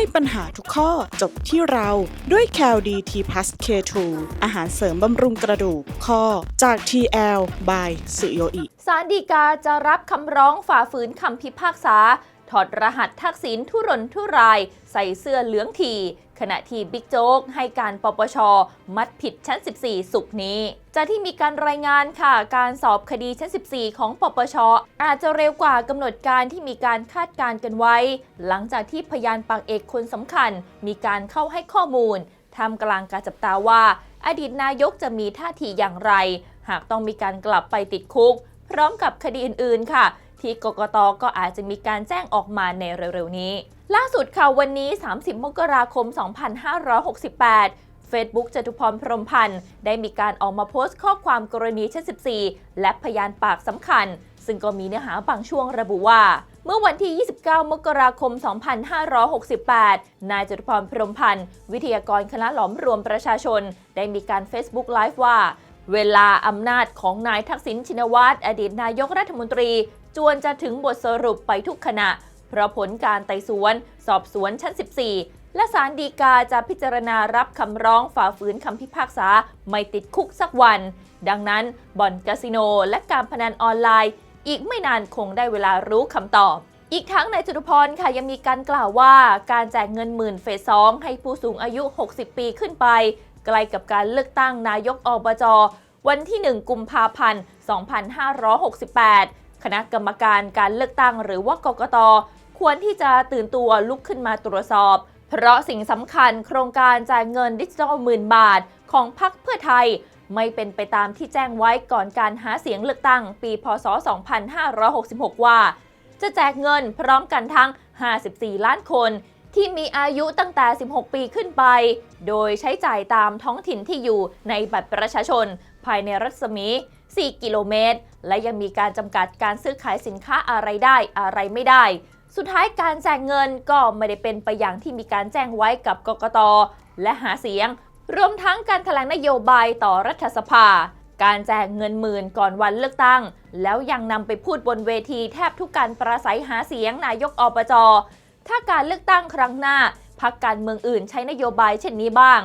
ให้ปัญหาทุกข้อจบที่เราด้วย c a l d t p l u s K2 อาหารเสริมบำรุงกระดูกข้อจาก TL by สุโยอิสารดีกาจะรับคำร้องฝ่าฝืนคำพิพากษา ถอดรหัสทักษิณทุรนทุราย ใส่เสื้อเหลืองที ขณะที่บิ๊กโจ๊กให้การปปช มัดผิดชั้น 14 สุกนี้จากที่มีการรายงานค่ะ การสอบคดีชั้น 14 ของปปช อาจจะเร็วกว่ากำหนดการที่มีการคาดการณ์กันไว้ หลังจากที่พยานปากเอกคนสำคัญ มีการเข้าให้ข้อมูลท่ามกลางการจับตาว่า อดีตนายกจะมีท่าทีอย่างไร หากต้องมีการกลับไปติดคุก พร้อมกับคดีอื่นๆค่ะ ที่กกตก็อาจจะมีการแจ้งออกมาในเร็วๆนี้ ล่าสุดค่ะวันนี้ 30 มกราคม 2568 Facebook จตุพรพรมพันธ์ได้มีการออกมาโพสต์ข้อความกรณีชั้น14 และพยานปากสำคัญ ซึ่งก็มีเนื้อหาบางช่วงระบุว่า เมื่อวันที่ 29 มกราคม 2568 นายจตุพรพรมพันธ์ วิทยากรคณะหลอมรวมประชาชน ได้มีการ Facebook Live ว่า เวลาอำนาจของนายทักษิณชินวัตรอดีตนายกรัฐมนตรี จวนจะถึงบทสรุปไปทุกขณะ เพราะผลการไต่สวน สอบสวนชั้น 14 และศาลฎีกาจะพิจารณารับคำร้องฝ่าฝืนคำพิพากษาไม่ติดคุกสักวัน ดังนั้นบ่อนคาสิโนและการพนันออนไลน์ อีกไม่นานคงได้เวลารู้คำตอบอีกทั้งนายจตุพรค่ะยังมีการกล่าวว่า การแจกเงินหมื่นเฟสสองให้ผู้สูงอายุ 60 ปีขึ้นไป ใกล้กับการเลือกตั้งนายกอบจ วันที่ 1 กุมภาพันธ์ 2568 คณะกรรมการการเลือกตั้งหรือว่ากกต ควรที่จะตื่นตัวลุกขึ้นมาตรวจสอบ เพราะสิ่งสำคัญโครงการจ่ายเงินดิจิทัลหมื่นบาท ของพรรคเพื่อไทย ไม่เป็นไปตามที่แจ้งไว้ก่อนการหาเสียงเลือกตั้ง ปี พศ 2566 ว่า จะแจกเงินพร้อมกันทั้ง 54 ล้านคนที่มีอายุตั้งแต่ 16 ปีขึ้นไป โดยใช้จ่ายตามท้องถิ่นที่อยู่ในบัตรประชาชน ภายในรัศมี 4 กิโลเมตร และยังมีการจำกัดการซื้อขายสินค้าอะไรได้อะไรไม่ได้ สุดท้ายการแจกเงินก็ไม่ได้เป็นไปอย่างที่มีการแจ้งไว้กับกกต และหาเสียง รวมทั้งการแถลงนโยบายต่อรัฐสภา การแจกเงินหมื่นก่อนวันเลือกตั้ง แล้วยังนำไปพูดบนเวทีแทบทุกการประสัยหาเสียงนายกอบจถ้าการเลือกตั้งครั้งหน้าพักการเมืองอื่นใช้นโยบายเช่นนี้บ้าง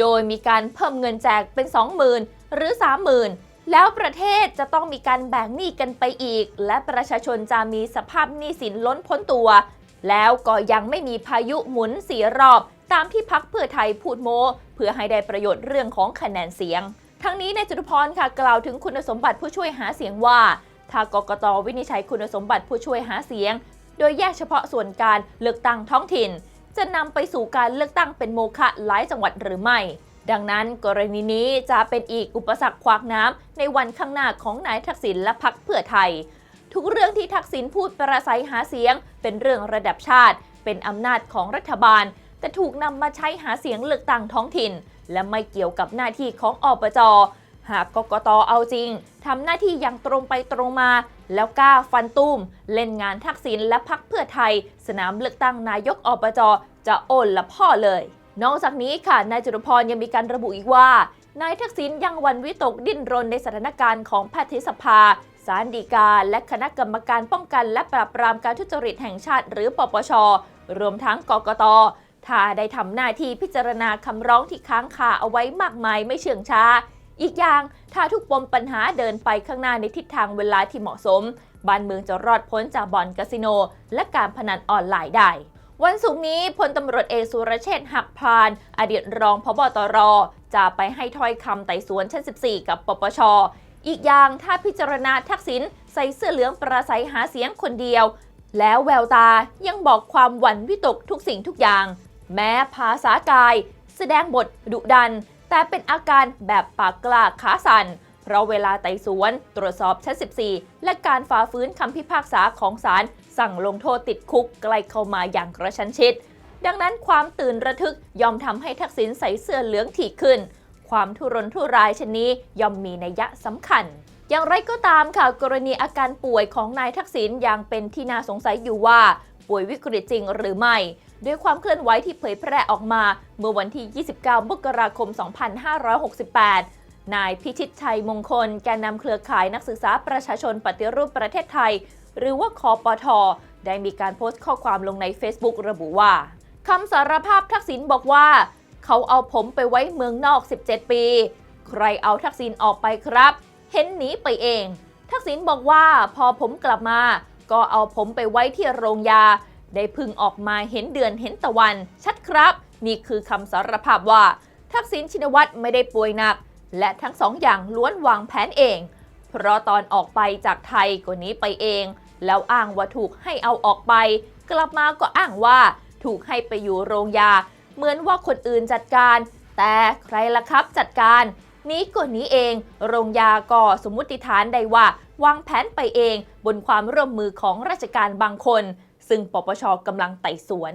โดยมีการเพิ่มเงินแจกเป็น 20,000 หรือ 30,000 แล้วประเทศจะต้องมีการแบ่งหนี้กันไปอีก และประชาชนจะมีสภาพหนี้สินล้นพ้นตัว แล้วก็ยังไม่มีพายุหมุนสีรอบ ตามที่พักเพื่อไทยพูดโมเพื่อให้ได้ประโยชน์เรื่องของคะแนนเสียง ทั้งนี้ในจตุพรค่ะกล่าวถึงคุณสมบัติผู้ช่วยหาเสียงว่า ถ้ากกตวินิจฉัยคุณสมบัติผู้ช่วยหาเสียง โดยแยกเฉพาะส่วนการเลือกตั้งท้องถิ่น จะนำไปสู่การเลือกตั้งเป็นโมฆะหลายจังหวัดหรือไม่ ดังนั้นกรณีนี้จะเป็นอีกอุปสรรคขวากน้ำในวันข้างหน้าของนายทักษิณและพักเพื่อไทย ทุกเรื่องที่ทักษิณพูดประสัยหาเสียง เป็นเรื่องระดับชาติ เป็นอำนาจของรัฐบาล แต่ถูกนำมาใช้หาเสียงเลือกตั้งท้องถิ่น และไม่เกี่ยวกับหน้าที่ของอบจหากกกตเอาจริงทำหน้าที่อย่างตรงไปตรงมา แล้วกล้าฟันตุ้ม เล่นงานทักษิณและพักเพื่อไทย สนามเลือกตั้งนายกอบจจะโอนละพ่อเลย นอกจากนี้ค่ะ นายจตุพรยังมีการระบุอีกว่า นายทักษิณยังวันวิตกดิ้นรนในสถานการณ์ของแพทยสภาศาลฎีกา และคณะกรรมการป้องกันและปราบปรามการทุจริตแห่งชาติ หรือปปช รวมทั้งกกตถ้าได้ทำหน้าที่พิจารณาคำร้องที่ค้างคาเอาไว้มากมายไม่เชื่องช้า อีกอย่างถ้าทุกปมปัญหาเดินไปข้างหน้าในทิศทางเวลาที่เหมาะสม บ้านเมืองจะรอดพ้นจากบ่อนคาสิโน และการพนันออนไลน์ได้ วันศุกร์นี้พลตำรวจเอกสุรเชษฐ์หักพาน อดีตรองพบตร จะไปให้ถ้อยคำไต่สวนชั้น 14 กับปปช อีกอย่างถ้าพิจารณาทักษิณใส่เสื้อเหลืองประสัยหาเสียงคนเดียว แล้วแววตายังบอกความหวั่นวิตกทุกสิ่งทุกอย่าง แม้ภาษากาย แสดงบทดุดัน แต่เป็นอาการแบบปากกล้าขาสัน่น เพราะเวลาไต่สวน ตรวจสอบชั้น 14 และการฝ่าฝืนคำพิพากษาของศาลสั่งลงโทษติดคุกใกล้เข้ามาอย่างกระชั้นชิด ดังนั้นความตื่นระทึกยอมทำให้ทักษิณใส่เสื้อเหลืองถี่ขึ้น ความทุรนทุรายชนนี้ย่อมมีนัยยะสำคัญอย่างไรก็ตามค่ะกรณีอาการป่วยของนายทักษิณยังเป็นที่น่าสงสัยอยู่ว่า ป่วยวิกฤตจริงหรือไม่ ด้วยความเคลื่อนไหวที่เผยแพร่ออกมา เมื่อวันที่ 29 มกราคม 2568 นายพิชิตชัยมงคล แกนนำเครือข่ายนักศึกษาประชาชนปฏิรูปประเทศไทย หรือว่าคอปท ได้มีการโพสต์ข้อความลงใน Facebook ระบุว่าคำสารภาพทักษิณบอกว่า เขาเอาผมไปไว้เมืองนอก 17 ปี ใครเอาทักษิณออกไปครับ เห็นหนีไปเอง ทักษิณบอกว่าพอผมกลับมา ก็เอาผมไปไว้ที่โรงยา ได้พึ่งออกมาเห็นเดือนเห็นตะวัน ชัดครับ นี่คือคำสารภาพว่า ทักษิณชินวัตรไม่ได้ป่วยหนัก และทั้งสองอย่างล้วนวางแผนเอง เพราะตอนออกไปจากไทยก็นี้ไปเอง แล้วอ้างว่าถูกให้เอาออกไป กลับมาก็อ้างว่าถูกให้ไปอยู่โรงยา เหมือนว่าคนอื่นจัดการ แต่ใครล่ะครับจัดการ นี้ก็นี้เอง โรงยาก็สมมติฐานได้ว่าวางแผนไปเองบนความร่วมมือของราชการบางคน ซึ่งปปชกำลังไต่สวน